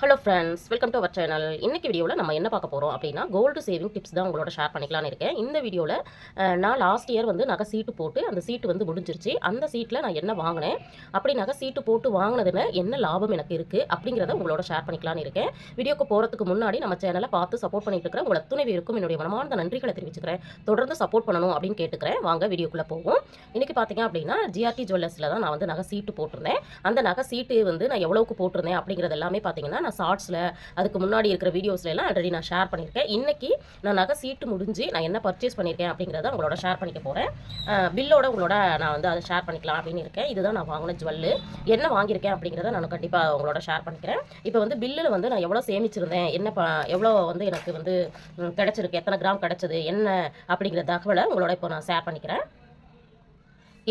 Hello friends welcome to our channel இன்னைக்கு வீடியோவில் நம்ம என்ன பார்க்க போகிறோம் அப்படின்னா கோல்டு சேவிங் டிப்ஸ் தான் உங்களோட ஷேர் பண்ணிக்கலாம்னு இருக்கேன். இந்த வீடியோவில் நான் லாஸ்ட் இயர் வந்து நகை சீட்டு போட்டு அந்த சீட்டு வந்து முடிஞ்சிருச்சு. அந்த சீட்டில் நான் என்ன வாங்கினேன்? அப்படி நகை சீட்டு போட்டு வாங்கினதுல என்ன லாபம் எனக்கு இருக்குது அப்படிங்கிறத உங்களோட ஷேர் பண்ணிக்கலாம்னு இருக்கேன். வீடியோக்கு போகிறதுக்கு முன்னாடி நம்ம சேனலை பார்த்து சப்போர்ட் பண்ணிட்டு இருக்கிற உங்களை துணைவி இருக்கும். என்னுடைய மனமார்ந்த நன்றிகளை தெரிவிச்சுக்கிறேன். தொடர்ந்து சப்போர்ட் பண்ணணும் அப்படின்னு கேட்டுக்கிறேன். வாங்க வீடியோக்குள்ளே போகும் இன்றைக்கி பார்த்தீங்க அப்படின்னா ஜிஆர்டி ஜுவல்லர்ஸில் தான் நான் வந்து நகை சீட்டு போட்டிருந்தேன். அந்த நகை சீட்டு வந்து நான் எவ்வளோக்கு போட்டிருந்தேன் அப்படிங்கிறது எல்லாமே பார்த்தீங்கன்னா நான் ஷார்ட்ஸில் அதுக்கு முன்னாடி இருக்கிற வீடியோஸ்ல எல்லாம் ஆல்ரெடி நான் ஷேர் பண்ணியிருக்கேன். இன்றைக்கி நான் நகை சீட்டு முடிஞ்சு நான் என்ன பர்ச்சேஸ் பண்ணியிருக்கேன் அப்படிங்கிறத உங்களோட ஷேர் பண்ணிக்க போகிறேன் பில்லோட உங்களோட நான் வந்து அதை ஷேர் பண்ணிக்கலாம் அப்படின்னு இருக்கேன். இதுதான் நான் வாங்கின ஜுவல்லு என்ன வாங்கியிருக்கேன் அப்படிங்கிறத நான் கண்டிப்பாக உங்களோட ஷேர் பண்ணிக்கிறேன். இப்போ வந்து பில்லில் வந்து நான் எவ்வளோ சேமிச்சிருந்தேன் என்ன ப எவ்வளோ வந்து எனக்கு வந்து கிடச்சிருக்கு எத்தனை கிராம் கிடச்சிது என்ன அப்படிங்கிற தகவலை உங்களோட இப்போ நான் ஷேர் பண்ணிக்கிறேன்.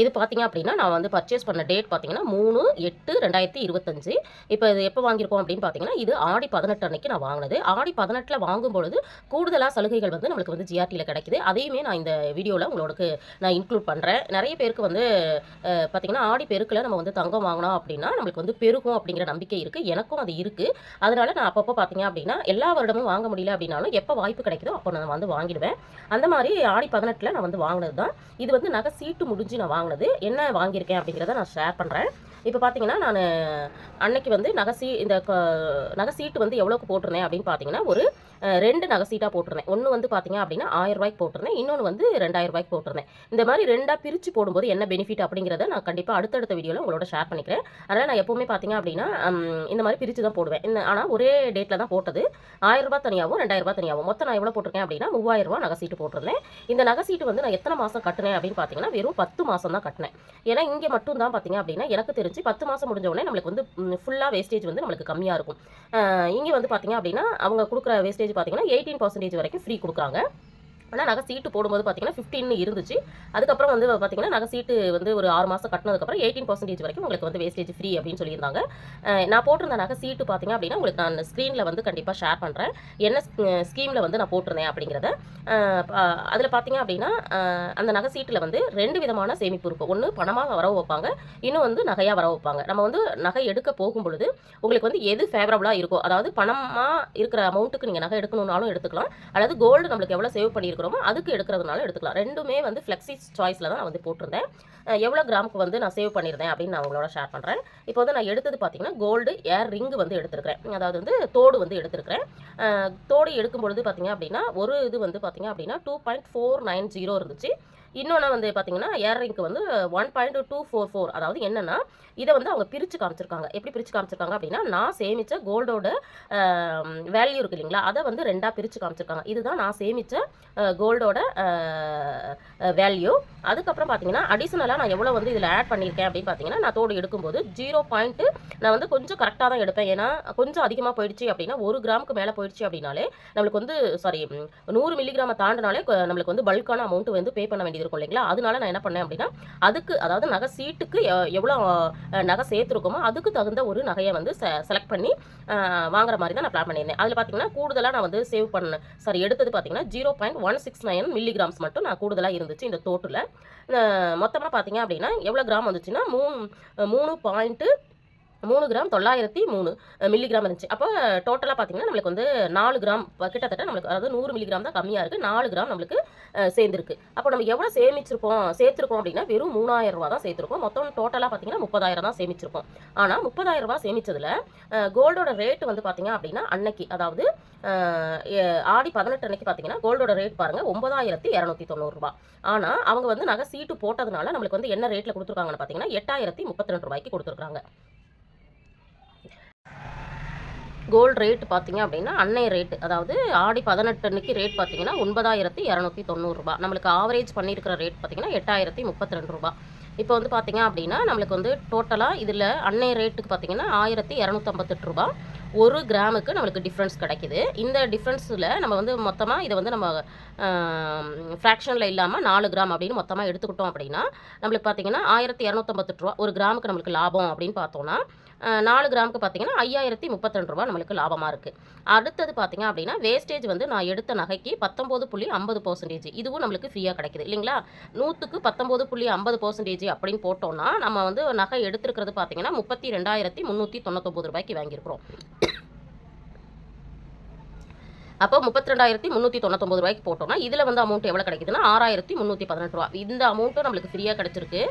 இது பார்த்தீங்க அப்படின்னா நான் வந்து பர்ச்சேஸ் பண்ண டேட் பார்த்தீங்கன்னா மூணு எட்டு ரெண்டாயிரத்தி இருபத்தஞ்சு. இப்போ இது எப்போ வாங்கியிருக்கோம் அப்படின்னு பார்த்தீங்கன்னா இது ஆடி பதினெட்டு அன்னைக்கு நான் வாங்கினது. ஆடி பதினெட்டில் வாங்கும் பொழுது கூடுதலாக சலுகைகள் வந்து நம்மளுக்கு வந்து ஜிஆர்டியில் கிடைக்குது. அதையுமே நான் இந்த வீடியோவில் உங்களுக்கு நான் இன்க்ளூட் பண்ணுறேன் நிறைய பேருக்கு வந்து பார்த்தீங்கன்னா ஆடி பெருக்கில் நம்ம வந்து தங்கம் வாங்கினோம் அப்படின்னா நம்மளுக்கு வந்து பெருகும் அப்படிங்கிற நம்பிக்கை இருக்குது எனக்கும் அது இருக்குது அதனால் நான் அப்பப்போ பார்த்தீங்க அப்படின்னா எல்லா வருடமும் வாங்க முடியல அப்படின்னாலும் எப்போ வாய்ப்பு கிடைக்குதோ அப்போ நான் வந்து வாங்கிடுவேன். அந்த மாதிரி ஆடி பதினெட்டில் நான் வந்து வாங்கினது தான் இது வந்து நகை சீட்டு முடிஞ்சு நான் வாங்கினது. என்ன வாங்கியிருக்கேன் அப்படிங்கிறத நான் ஷேர் பண்ணுறேன் இப்போ பார்த்தீங்கன்னா நான் அன்னைக்கு வந்து நகை சீ இந்த க- நகை சீட்டு வந்து எவ்வளோக்கு போட்டிருந்தேன் அப்படின்னு பார்த்தீங்கன்னா ஒரு ரெண்டு நகை சீட்டாக போட்டிருந்தேன். ஒன்று வந்து பார்த்தீங்க அப்படின்னா ஆயிரம் ரூபாய்க்கு போட்டிருந்தேன். இன்னொன்று வந்து ரெண்டாயிரம் ரூபாய்க்கு போட்டிருந்தேன். இந்த மாதிரி ரெண்டாக பிரித்து போடும்போது என்ன பெனிஃபிட் அப்படிங்கிறத நான் கண்டிப்பாக அடுத்தடுத்த வீடியோவில் உங்களோட ஷேர் பண்ணிக்கிறேன். அதனால் நான் எப்போவுமே பார்த்தீங்க அப்படின்னா இந்த மாதிரி பிரித்து தான் போடுவேன். இந்த ஆனால் ஒரே டேட்டில் தான் போட்டது. ஆயிரம் ரூபாய் தனியாகவும் ரெண்டாயிரம் ரூபாய் தனியாகவும் மொத்தம் நான் எவ்வளோ போட்டிருக்கேன் அப்படின்னா மூவாயிரம் ரூபாய் நகை சீட்டு போட்டிருந்தேன். இந்த நகை சீட்டு வந்து நான் எத்தனை மாதம் கட்டினேன் அப்படின்னு பார்த்தீங்கன்னா வெறும் பத்து மாதம் தான் கட்டினேன். ஏன்னா இங்கே மட்டும் தான் பார்த்தீங்க அப்படின்னா எனக்கு தெரிஞ்சு பத்து மாதம் முடிஞ்ச உடனே நம்மளுக்கு வந்து ஃபுல்லாக வேஸ்டேஜ் வந்து நம்மளுக்கு கம்மியாக இருக்கும். இங்கே வந்து பார்த்தீங்க அப்படின்னா அவங்க கொடுக்குற வேஸ்டேஜ் பார்த்தீங்கன்னா எயிட்டீன் பர்சன்டேஜ் வரைக்கும் ஃப்ரீ கொடுக்குறாங்க. ஆனால் நகை சீட்டு போடும்போது பார்த்தீங்கன்னா ஃபிஃப்டின் இருந்துச்சு. அதுக்கப்புறம் வந்து பார்த்தீங்கன்னா நகை சீட்டு வந்து ஒரு ஆறு மாதம் கட்டினதுக்கப்புறம் எயிட்டீன் பர்சன்டேஜ் வரைக்கும் உங்களுக்கு வந்து வேஸ்டேஜ் ஃப்ரீ அப்படின்னு சொல்லியிருந்தாங்க. நான் போட்டிருந்த நகை சீட்டு பார்த்தீங்க அப்படின்னா உங்களுக்கு நான் ஸ்க்ரீனில் வந்து கண்டிப்பாக ஷேர் பண்ணுறேன் என்ன ஸ்கீமில் வந்து நான் போட்டிருந்தேன் அப்படிங்கிறத. அதில் பார்த்தீங்க அப்படின்னா அந்த நகை சீட்டில் வந்து ரெண்டு விதமான சேமிப்பு இருக்கும். ஒன்று பணமாக வரவு வைப்பாங்க இன்னும் வந்து நகையாக வர வைப்பாங்க. நம்ம வந்து நகை எடுக்க போகும் பொழுது உங்களுக்கு வந்து எது ஃபேவரபுளாக இருக்கோ அதாவது பணமாக இருக்கிற அமௌண்ட்டுக்கு நீங்கள் நகை எடுக்கணும்னாலும் எடுத்துக்கலாம். அதாவது கோல்டு நம்மளுக்கு எவ்வளோ சேவ் பண்ணியிருக்கோம் எடுக்கிறோமோ அதுக்கு எடுக்கிறதுனால எடுத்துக்கலாம். ரெண்டுமே வந்து ஃப்ளெக்ஸி சாய்ஸில் தான் நான் வந்து போட்டிருந்தேன். எவ்வளோ கிராமுக்கு வந்து நான் சேவ் பண்ணியிருந்தேன் அப்படின்னு நான் உங்களோட ஷேர் பண்ணுறேன் இப்போ வந்து நான் எடுத்தது பார்த்தீங்கன்னா கோல்டு ஏர் ரிங்கு வந்து எடுத்திருக்கிறேன். அதாவது வந்து தோடு வந்து எடுத்திருக்கிறேன். தோடு எடுக்கும் பொழுது பார்த்தீங்க அப்படின்னா ஒரு இது வந்து பார்த்தீங்க அப்படின்னா two point four nine zero இருந்துச்சு. இன்னொன்று வந்து பார்த்தீங்கன்னா ஏர்ரிங்க்கு வந்து one point two four four அதாவது என்னென்னா இதை வந்து அவங்க பிரித்து காமிச்சிருக்காங்க. எப்படி பிரித்து காமிச்சிருக்காங்க அப்படின்னா நான் சேமித்த கோல்டோட வேல்யூ இருக்கு இல்லைங்களா? அதை வந்து ரெண்டாக பிரித்து காமிச்சிருக்காங்க. இதுதான் நான் சேமித்த கோல்டோட வேல்யூ அதுக்கப்புறம் பார்த்தீங்கன்னா அடிஷனலாக நான் எவ்வளோ வந்து இதில் ஆட் பண்ணியிருக்கேன் அப்படின்னு பார்த்தீங்கன்னா நான் தோடு எடுக்கும்போது ஜீரோ பாயிண்ட்டு நான் வந்து கொஞ்சம் கரெக்டாக தான் எடுப்பேன். ஏன்னா கொஞ்சம் அதிகமாக போயிடுச்சு அப்படின்னா ஒரு கிராமுக்கு மேலே போயிடுச்சு அப்படின்னாலே நம்மளுக்கு வந்து சாரி நூறு மில்லிகிராமை தாண்டினாலே நம்மளுக்கு வந்து பல்கான அமௌண்ட் வந்து பே பண்ண வேண்டியது இருக்கும் இல்லைங்களா? அதனால நான் என்ன பண்ணேன் அப்படின்னா அதுக்கு அதாவது நகை சீட்டுக்கு எ- எவ்வளோ நகை சேர்த்துருக்கோமோ அதுக்கு தகுந்த ஒரு நகையை வந்து செலக்ட் பண்ணி வாங்குற மாதிரி தான் நான் பிளான் பண்ணியிருந்தேன். அதில் பார்த்தீங்கன்னா கூடுதலாக நான் வந்து சேவ் பண்ண சாரி எடுத்தது பார்த்தீங்கன்னா zero point one six nine milligrams மட்டும் நான் கூடுதலாக இருந்துச்சு இந்த தோட்டில். மொத்தமாக பார்த்தீங்க அப்படின்னா எவ்வளோ கிராம் வந்துச்சுன்னா மூணு மூணு பாயிண்ட்டு மூணு கிராம் தொள்ளாயிரத்தி மூணு மில்லிகிராம் இருந்துச்சு. அப்போ டோட்டலாக பார்த்தீங்கன்னா நம்மளுக்கு வந்து நாலு கிராம் கிட்டத்தட்ட நம்மளுக்கு அதாவது நூறு மில்லிகிராம் தான் கம்மியாக இருக்குது நாலு கிராம் நம்மளுக்கு சேர்ந்துருக்கு. அப்போ நம்ம எவ்வளோ சேமிச்சிருப்போம் சேர்த்துருக்கோம் அப்படின்னா வெறும் மூணாயிரம் ரூபா தான் சேர்த்துருக்கோம். மொத்தம் டோட்டலாக பார்த்தீங்கன்னா முப்பதாயிரம் தான் சேமிச்சிருப்போம் ஆனால் முப்பதாயிரம் ரூபா சேமிச்சதில் கோல்டோட ரேட் வந்து பார்த்தீங்க அப்படின்னா அன்னைக்கு அதாவது ஆடி பதினெட்டு அன்னைக்கு பார்த்தீங்கன்னா கோல்டோட ரேட் பாருங்க ஒன்பதாயிரத்தி இரநூத்தி தொண்ணூறுரூபா ஆனால் அவங்க வந்து நகை சீட்டு போட்டதுனால நம்மளுக்கு வந்து என்ன ரேட்டில் கொடுத்துருக்காங்கன்னு பார்த்தீங்கன்னா எட்டாயிரத்தி முப்பத்தி ரெண்டு ரூபாய்க்கு கொடுத்துருக்காங்க. கோல்டு ரேட் பார்த்தீங்க அப்படின்னா அன்னை ரேட் அதாவது ஆடி பதினெட்டு அன்னைக்கு ரேட் பார்த்தீங்கன்னா ஒன்பதாயிரத்தி இரநூத்தி தொண்ணூறுரூபா நம்மளுக்கு ஆவரேஜ் பண்ணியிருக்கிற ரேட் பார்த்தீங்கன்னா எட்டாயிரத்தி முப்பத்தி ரெண்டு ரூபா இப்போ வந்து பார்த்தீங்க அப்படின்னா நம்மளுக்கு வந்து டோட்டலாக இதில் அன்னை ரேட்டுக்கு பார்த்தீங்கன்னா ஆயிரத்தி இரநூத்தம்பத்தெட்டு ரூபா ஒரு கிராமுக்கு நம்மளுக்கு டிஃப்ரென்ஸ் கிடைக்குது. இந்த டிஃப்ரென்ஸில் நம்ம வந்து மொத்தமாக இதை வந்து நம்ம ஃப்ராக்ஷனில் இல்லாமல் நாலு கிராம் அப்படின்னு மொத்தமாக எடுத்துக்கிட்டோம் அப்படின்னா நம்மளுக்கு பார்த்தீங்கன்னா ஆயிரத்தி இரநூத்தம்பத்தெட்டு ரூபா ஒரு கிராமுக்கு நம்மளுக்கு லாபம் அப்படின்னு பார்த்தோன்னா நாலு கிராமுக்கு பார்த்தீங்கன்னா ஐயாயிரத்தி முப்பத்திரெண்டு ரூபா நம்மளுக்கு லாபமாக இருக்குது அடுத்தது பார்த்தீங்க அப்படின்னா வேஸ்டேஜ் வந்து நான் எடுத்த நகைக்கு பத்தொம்போது புள்ளி ஐம்பது பர்சன்டேஜ் இதுவும் நம்மளுக்கு ஃப்ரீயாக கிடைக்குது. இல்லைங்களா? நூற்றுக்கு பத்தொம்போது புள்ளி ஐம்பது பர்சன்டேஜ் அப்படின்னு போட்டோம்னா நம்ம வந்து நகை எடுத்துருக்கிறது பார்த்தீங்கன்னா முப்பத்தி ரெண்டாயிரத்தி முந்நூற்றி தொண்ணூத்தொம்பது ரூபாய்க்கு வாங்கியிருக்கிறோம். அப்போ முப்பத்தி ரெண்டாயிரத்தி முந்நூற்றி தொண்ணூத்தொம்பது ரூபாய்க்கு போட்டோம்னா இதில் வந்து அமௌண்ட் எவ்வளோ கிடைக்குதுன்னா ஆறாயிரத்தி முந்நூற்றி பதினெட்டு ரூபா. இந்த அமௌண்ட்டும் நம்மளுக்கு ஃப்ரீயாக கிடச்சிருக்கு.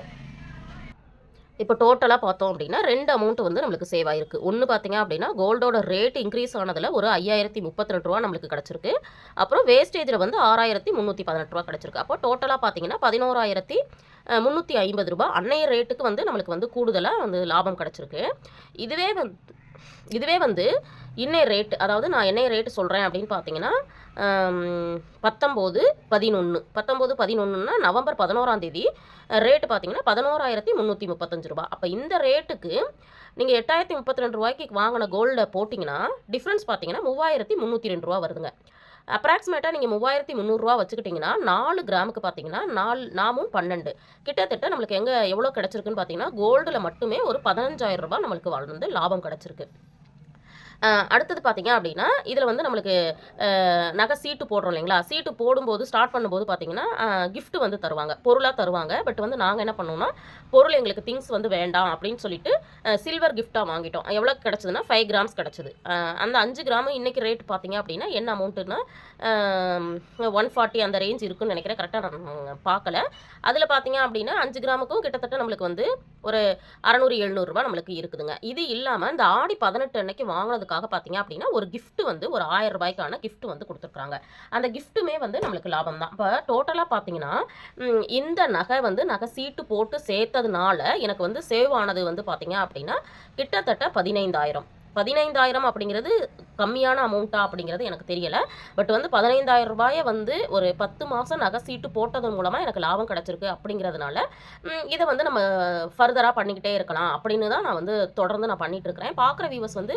இப்போ டோட்டலாக பார்த்தோம் அப்படின்னா ரெண்டு அமௌண்ட் வந்து நம்மளுக்கு சேவ் ஆயிருக்கு. ஒன்று பார்த்தீங்க அப்படின்னா கோல்டோட ரேட் இன்க்ரீஸ் ஆனதில் ஒரு ஐயாயிரத்தி முப்பத்தி ரெண்டு ரூபா நம்மளுக்கு கிடச்சிருக்கு. அப்புறம் வேஸ்டேஜில் வந்து ஆறாயிரத்தி முந்நூற்றி பதினெட்டு ரூபா கிடச்சிருக்கு. அப்போ டோட்டலாக பார்த்தீங்கன்னா பதினோராயிரத்தி முந்நூற்றி ஐம்பது ரூபா அன்னைய ரேட்டுக்கு வந்து நம்மளுக்கு வந்து கூடுதலாக வந்து லாபம் கிடச்சிருக்கு. இதுவே வந்து இதுவே வந்து இன்னைய ரேட் அதாவது நான் என்னைய ரேட்டு சொல்கிறேன் அப்படின்னு பார்த்தீங்கன்னா பத்தொம்போது பதினொன்று பத்தொம்போது பதினொன்றுன்னா நவம்பர் பதினோராம் தேதி. ரேட்டு பார்த்தீங்கன்னா பதினோராயிரத்தி முந்நூற்றி முப்பத்தஞ்சு ரூபா அப்போ இந்த ரேட்டுக்கு நீங்கள் எட்டாயிரத்தி முப்பத்தி ரெண்டு ரூபாய்க்கு வாங்கின கோல்டை போட்டிங்கன்னா டிஃப்ரென்ஸ் பார்த்தீங்கன்னா மூவாயிரத்தி முந்நூற்றி ரெண்டு ரூபா வருதுங்க. அப்ராக்சிமேட்டாக நீங்கள் மூவாயிரத்தி முந்நூறுரூவா வச்சுக்கிட்டிங்கன்னா நாலு கிராமுக்கு பார்த்தீங்கன்னா நாலு நாமும் பன்னெண்டு. கிட்டத்தட்ட நம்மளுக்கு எங்கே எவ்வளோ கிடச்சிருக்குன்னு பார்த்தீங்கன்னா கோல்டில் மட்டுமே ஒரு பதினஞ்சாயிரம் ரூபாய் நம்மளுக்கு வந்து லாபம் கிடச்சிருக்கு. அடுத்தது பார்த்தீங்க அப்படின்னா இதில் வந்து நம்மளுக்கு நகை சீட்டு போடுறோம் இல்லைங்களா? சீட்டு போடும்போது ஸ்டார்ட் பண்ணும்போது பார்த்தீங்கன்னா கிஃப்ட்டு வந்து தருவாங்க. பொருளாக தருவாங்க. பட் வந்து நாங்கள் என்ன பண்ணோம்னா பொருள் எங்களுக்கு திங்ஸ் வந்து வேண்டாம் அப்படின்னு சொல்லிட்டு சில்வர் கிஃப்டாக வாங்கிட்டோம். எவ்வளோ கிடச்சதுன்னா ஃபைவ் கிராம்ஸ் கிடச்சிது. அந்த அஞ்சு கிராமு இன்றைக்கி ரேட் பார்த்தீங்க அப்படின்னா என்ன அமௌண்ட்டுன்னா ஒன் ஃபார்ட்டி அந்த ரேஞ்ச் இருக்குன்னு நினைக்கிறேன். கரெக்டாக நான் பார்க்கல அதில் பார்த்தீங்க அப்படின்னா அஞ்சு கிராமுக்கும் கிட்டத்தட்ட நம்மளுக்கு வந்து ஒரு அறநூறு எழுநூறுபா நம்மளுக்கு இருக்குதுங்க. இது இல்லாமல் இந்த ஆடி பதினெட்டு அன்னைக்கு வாங்கினதுக்காக பார்த்தீங்க அப்படின்னா ஒரு கிஃப்ட் வந்து ஒரு ஆயிரம் ரூபாய்க்கான கிஃப்ட் வந்து கொடுத்துருக்காங்க அந்த கிஃப்ட்டுமே வந்து நம்மளுக்கு லாபம் தான் இப்போ டோட்டலாக பார்த்தீங்கன்னா இந்த நகை வந்து நகை சீட்டு போட்டு சேர்த்ததுனால எனக்கு வந்து சேவ் ஆனது வந்து பார்த்தீங்க அப்படின்னா கிட்டத்தட்ட பதினைந்தாயிரம். பதினைந்தாயிரம் அப்படிங்கிறது கம்மியான அமௌண்ட்டா அப்படிங்கிறது எனக்கு தெரியலை. பட் வந்து பதினைந்தாயிரம் ரூபாயை வந்து ஒரு பத்து மாதம் நகை சீட்டு போட்டதன் மூலமாக எனக்கு லாபம் கிடச்சிருக்கு அப்படிங்கிறதுனால இதை வந்து நம்ம ஃபர்தராக பண்ணிக்கிட்டே இருக்கலாம் அப்படின்னு தான் நான் வந்து தொடர்ந்து நான் பண்ணிகிட்டு இருக்கிறேன். பார்க்குற வியூவர்ஸ் வந்து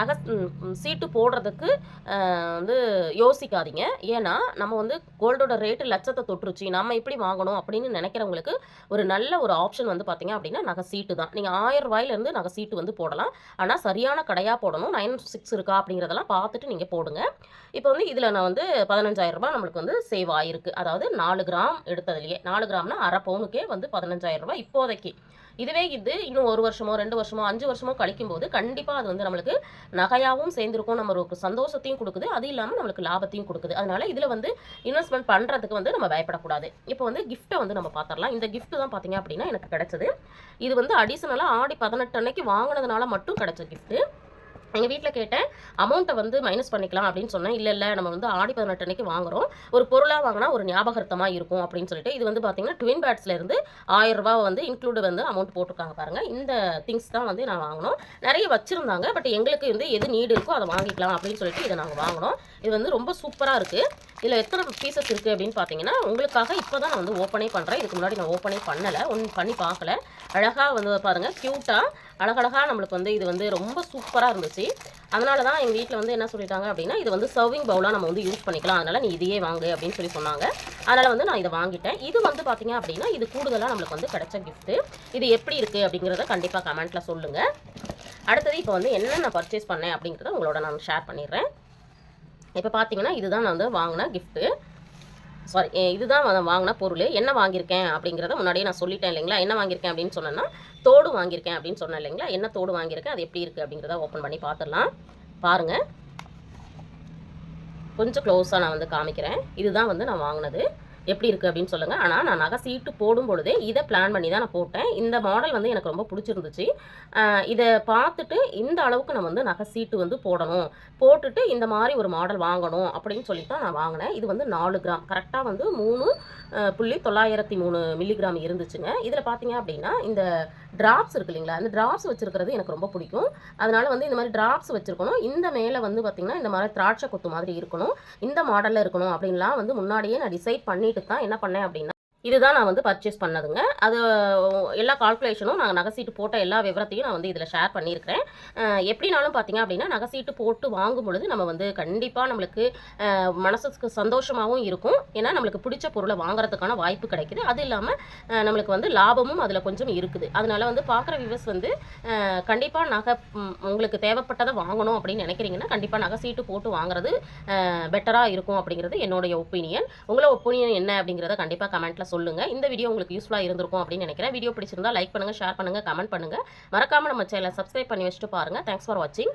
நகை சீட்டு போடுறதுக்கு வந்து யோசிக்காதீங்க. ஏன்னா நம்ம வந்து கோல்டோட ரேட்டு லட்சத்தை தொற்றுச்சு நம்ம எப்படி வாங்கணும் அப்படின்னு நினைக்கிறவங்களுக்கு ஒரு நல்ல ஒரு ஆப்ஷன் வந்து பார்த்தீங்க அப்படின்னா நகை சீட்டு தான். நீங்கள் ஆயிரம் ரூபாயிலேருந்து நகை சீட்டு வந்து போடலாம். ஆனால் சரியான கடையாக போடணும். நைன் சிக்ஸ் இருக்கா அப்படிங்கிறதெல்லாம் பார்த்துட்டு நீங்கள் போடுங்க. இப்போ வந்து இதில் நான் வந்து பதினஞ்சாயிரம் ரூபாய் நம்மளுக்கு வந்து சேவ் ஆகிருக்கு அதாவது நாலு கிராம் எடுத்ததுலேயே நாலு கிராம்னா அரை பவுனுக்கே வந்து பதினஞ்சாயிரம் ரூபாய் இப்போதைக்கு. இதுவே இது இன்னும் ஒரு வருஷமோ ரெண்டு வருஷமோ அஞ்சு வருஷமோ கழிக்கும் போது கண்டிப்பாக அது வந்து நம்மளுக்கு நகையாகவும் சேர்ந்துருக்கும். நம்மளுக்கு சந்தோஷத்தையும் கொடுக்குது. அது இல்லாமல் நம்மளுக்கு லாபத்தையும் கொடுக்குது. அதனால இதில் வந்து இன்வெஸ்ட்மெண்ட் பண்ணுறதுக்கு வந்து நம்ம பயப்படக்கூடாது. இப்போ வந்து கிஃப்ட்டை வந்து நம்ம பார்த்துடலாம் இந்த கிஃப்ட் தான் பார்த்தீங்க அப்படின்னா எனக்கு கிடச்சது. இது வந்து அடிஷனலாக ஆடி பதினெட்டு அன்னைக்கு வாங்கினதுனால மட்டும் கிடச்ச கிஃப்ட்டு எங்கள் வீட்டில் கேட்டேன் அமௌண்ட்டை வந்து மைனஸ் பண்ணிக்கலாம் அப்படின்னு சொன்னேன். இல்லை இல்லை நம்ம வந்து ஆடி பதினெட்டு அன்னைக்கு வாங்குறோம். ஒரு பொருளாக வாங்கினா ஒரு ஞாபகார்த்தமாக இருக்கும் அப்படின்னு சொல்லிட்டு இது வந்து பார்த்தீங்கன்னா ட்வின் பேட்ஸ்லேருந்து ஆயிரம் வந்து இன்க்ளூடு வந்து அமௌண்ட் போட்டிருக்காங்க பாருங்கள் இந்த திங்ஸ் தான் வந்து நான் வாங்கினோம். நிறைய வச்சுருந்தாங்க பட் எங்களுக்கு வந்து எது நீடு இருக்கோ அதை வாங்கிக்கலாம் அப்படின்னு சொல்லிட்டு இதை நாங்கள் வாங்கினோம். இது வந்து ரொம்ப சூப்பராக இருக்குது இதில் எத்தனை பீசஸ் இருக்குது அப்படின்னு பார்த்தீங்கன்னா உங்களுக்காக இப்போ தான் நான் வந்து ஓப்பனே பண்ணுறேன் இதுக்கு முன்னாடி நான் ஓப்பனே பண்ணலை. ஒன்றும் பண்ணி பார்க்கல. அழகாக வந்து பாருங்கள் க்யூட்டாக அழகழகாக நம்மளுக்கு வந்து இது வந்து ரொம்ப சூப்பராக இருந்துச்சு. அதனால தான் எங்கள் வீட்டில் வந்து என்ன சொல்லிட்டாங்க அப்படின்னா இது வந்து சர்விங் பவுலாக நம்ம வந்து யூஸ் பண்ணிக்கலாம். அதனால் நீ இதையே வாங்கு அப்படின்னு சொல்லி சொன்னாங்க. அதனால் வந்து நான் இதை வாங்கிட்டேன். இது வந்து பார்த்தீங்க அப்படின்னா இது கூடுதலாக நம்மளுக்கு வந்து கிடைச்ச கிஃப்ட்டு இது எப்படி இருக்குது அப்படிங்கிறத கண்டிப்பாக கமெண்ட்டில் சொல்லுங்கள் அடுத்தது இப்போ வந்து என்னென்ன பர்ச்சேஸ் பண்ணேன் அப்படிங்கிறத உங்களோட நான் ஷேர் பண்ணிடுறேன். இப்போ பார்த்தீங்கன்னா இதுதான் நான் வந்து வாங்கின கிஃப்ட்டு சாரி இதுதான் வந்து வாங்கின பொருள். என்ன வாங்கியிருக்கேன் அப்படிங்கிறத முன்னாடியே நான் சொல்லிட்டேன் இல்லைங்களா? என்ன வாங்கியிருக்கேன் அப்படின்னு சொன்னேன்னா தோடு வாங்கியிருக்கேன் அப்படின்னு சொன்னேன் இல்லைங்களா? என்ன தோடு வாங்கியிருக்கேன்? அது எப்படி இருக்குது அப்படிங்கிறத ஓப்பன் பண்ணி பார்த்துடலாம். பாருங்கள் கொஞ்சம் க்ளோஸாக நான் வந்து காமிக்கிறேன். இதுதான் வந்து நான் வாங்கினது. எப்படி இருக்குது அப்படின்னு சொல்லுங்கள் ஆனால் நான் நகை சீட்டு போடும் பொழுதே இதை பிளான் பண்ணி தான் நான் போட்டேன். இந்த மாடல் வந்து எனக்கு ரொம்ப பிடிச்சிருந்துச்சு. இதை பார்த்துட்டு இந்த அளவுக்கு நான் வந்து நகை சீட்டு வந்து போடணும். போட்டுட்டு இந்த மாதிரி ஒரு மாடல் வாங்கணும் அப்படின்னு சொல்லி தான் நான் வாங்கினேன். இது வந்து நாலு கிராம். கரெக்டாக வந்து மூணு புள்ளி தொள்ளாயிரத்தி மூணு மில்லிகிராம் இருந்துச்சுங்க. இதில் பார்த்தீங்க அப்படின்னா இந்த டிராப்ஸ் இருக்கு இல்லைங்களா? அந்த டிராப்ஸ் வச்சிருக்கிறது எனக்கு ரொம்ப பிடிக்கும். அதனால வந்து இந்த மாதிரி டிராப்ஸ் வச்சிருக்கணும். இந்த மேலே வந்து பார்த்திங்கன்னா இந்த மாதிரி திராட்சை கொத்து மாதிரி இருக்கணும். இந்த மாடலில் இருக்கணும் அப்படின்லாம் வந்து முன்னாடியே நான் டிசைட் பண்ணிட்டு தான் என்ன பண்ணேன் அப்படின்னா இதுதான் நான் வந்து பர்ச்சேஸ் பண்ணதுங்க. அது எல்லா கால்குலேஷனும் நான் நகைசீட்டு போட்ட எல்லா விவரத்தையும் நான் வந்து இதில் ஷேர் பண்ணியிருக்கிறேன். எப்படினாலும் பார்த்தீங்க அப்படின்னா நகைசீட்டு போட்டு வாங்கும் பொழுது நம்ம வந்து கண்டிப்பாக நம்மளுக்கு மனசுக்கு சந்தோஷமாகவும் இருக்கும். ஏன்னா நம்மளுக்கு பிடிச்ச பொருளை வாங்குறதுக்கான வாய்ப்பு கிடைக்குது. அது இல்லாமல் நம்மளுக்கு வந்து லாபமும் அதில் கொஞ்சம் இருக்குது. அதனால வந்து பார்க்குற வியூவர்ஸ் வந்து கண்டிப்பாக நகை உங்களுக்கு தேவைப்பட்டதை வாங்கணும் அப்படின்னு நினைக்கிறீங்கன்னா கண்டிப்பாக நகை சீட்டு போட்டு வாங்குறது பெட்டராக இருக்கும் அப்படிங்கிறது என்னுடைய ஒப்பீனியன் உங்களோட ஒப்பீனியன் என்ன அப்படிங்கிறத கண்டிப்பாக கமெண்ட்டில் சொல்லுங்கள் இந்த வீடியோ உங்களுக்கு யூஸ்ஃபுல்லாக இருந்திருக்கும் அப்படின்னு நினைக்கிறேன். வீடியோ பிடிச்சிருந்தா லைக் பண்ணுங்கள் ஷேர் பண்ணுங்கள் கமெண்ட் பண்ணுங்கள் மறக்காமல் நம்ம சேனலை சப்ஸ்கிரைப் பண்ணி வச்சுட்டு பாருங்கள் தேங்க்ஸ் ஃபார் வாட்சிங்